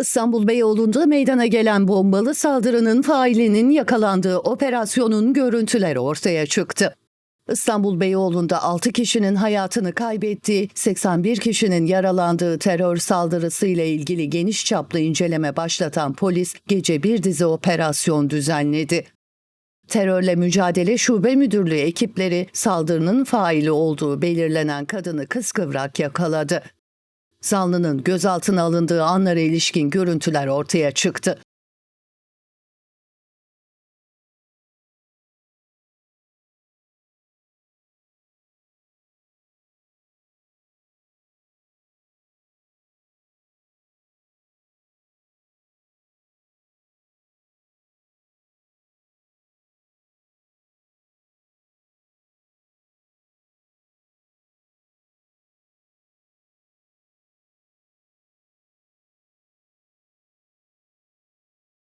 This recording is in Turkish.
İstanbul Beyoğlu'nda meydana gelen bombalı saldırının failinin yakalandığı operasyonun görüntüleri ortaya çıktı. İstanbul Beyoğlu'nda 6 kişinin hayatını kaybettiği, 81 kişinin yaralandığı terör saldırısı ile ilgili geniş çaplı inceleme başlatan polis gece bir dizi operasyon düzenledi. Terörle Mücadele Şube Müdürlüğü ekipleri saldırının faili olduğu belirlenen kadını kıskıvrak yakaladı. Zanlının gözaltına alındığı anlara ilişkin görüntüler ortaya çıktı.